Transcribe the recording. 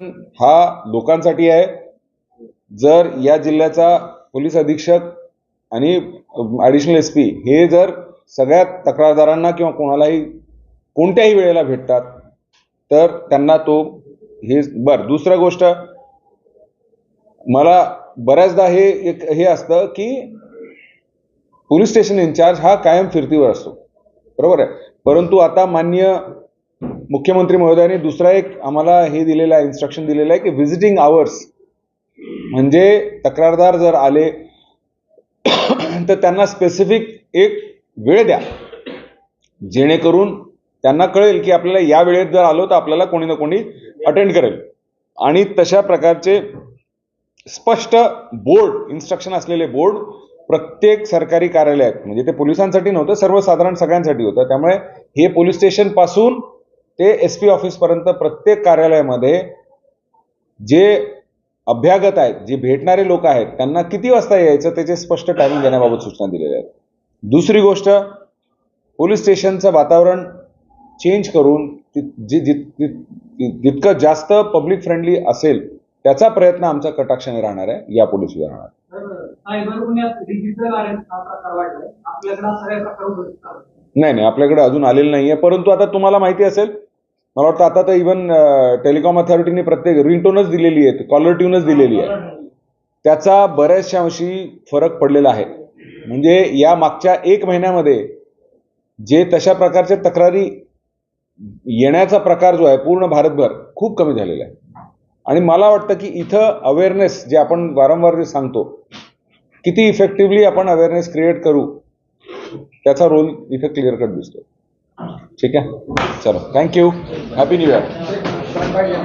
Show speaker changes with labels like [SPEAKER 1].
[SPEAKER 1] हा लोकांसाठी आहे. जर या जिल्ह्याचा पोलीस अधीक्षक आणि ॲडिशनल एस पी हे जर सगळ्या तक्रारदारांना किंवा कोणालाही कोणत्याही वेळेला भेटतात तर त्यांना तो हे बरं दुसरं गोष्ट मला बऱ्याचदा हे एक हे असतं की पोलीस स्टेशन इन्चार्ज हा कायम फिरतीवर असतो. बरोबर आहे. परंतु आता मान्य मुख्यमंत्री महोदयांनी दुसरा एक आम्हाला हे दिलेलं आहे इन्स्ट्रक्शन दिलेलं आहे की व्हिजिटिंग आवर्स म्हणजे तक्रारदार जर आले तर त्यांना स्पेसिफिक एक वेळ द्या. जेणेकरून त्यांना कळेल की आपल्याला या वेळेत जर आलो तर आपल्याला कोणी ना कोणी अटेंड करेल. आणि तशा प्रकारचे स्पष्ट बोर्ड इन्स्ट्रक्शन असलेले बोर्ड प्रत्येक सरकारी कार्यालयात म्हणजे ते पोलिसांसाठी नव्हतं सर्वसाधारण सगळ्यांसाठी होतं. त्यामुळे हे पोलीस स्टेशनपासून ते एस पी ऑफिसपर्यंत प्रत्येक कार्यालयामध्ये जे अभ्यागत आहेत जे भेटणारे लोक आहेत त्यांना किती वाजता यायचं त्याचे स्पष्ट टायमिंग देण्याबाबत सूचना दिलेल्या आहेत दुसरी गोष्ट पोलीस स्टेशनचं वातावरण चेंज करून जे जित- जित- जितकं जास्त पब्लिक फ्रेंडली असेल त्याचा प्रयत्न आमचा कटाक्षाने राहणार आहे
[SPEAKER 2] प्रकार उघडकीस आला.
[SPEAKER 1] नाही नाही आपल्याकडे अजून आलेलं नाहीये परंतु आता तुम्हाला माहिती असेल मला वाटतं आता तर इव्हन टेलिकॉम अथॉरिटीने प्रत्येक रिंगटोनच दिलेली आहे कॉलर ट्यूनच दिलेली आहे त्याचा बऱ्याचशा अंशी फरक पडलेला आहे. म्हणजे या मागच्या एक महिन्यामध्ये जे तशा प्रकारच्या तक्रारी येण्याचा प्रकार जो आहे पूर्ण भारतभर खूप कमी झालेला आहे. आणि मला वाटतं की इथं अवेअरनेस जे आपण वारंवार जे सांगतो किती इफेक्टिव्हली आपण अवेअरनेस क्रिएट करू त्याचा रोल इथं क्लिअर कट दिसतो. ठीक आहे? चलो. Thank you happy new year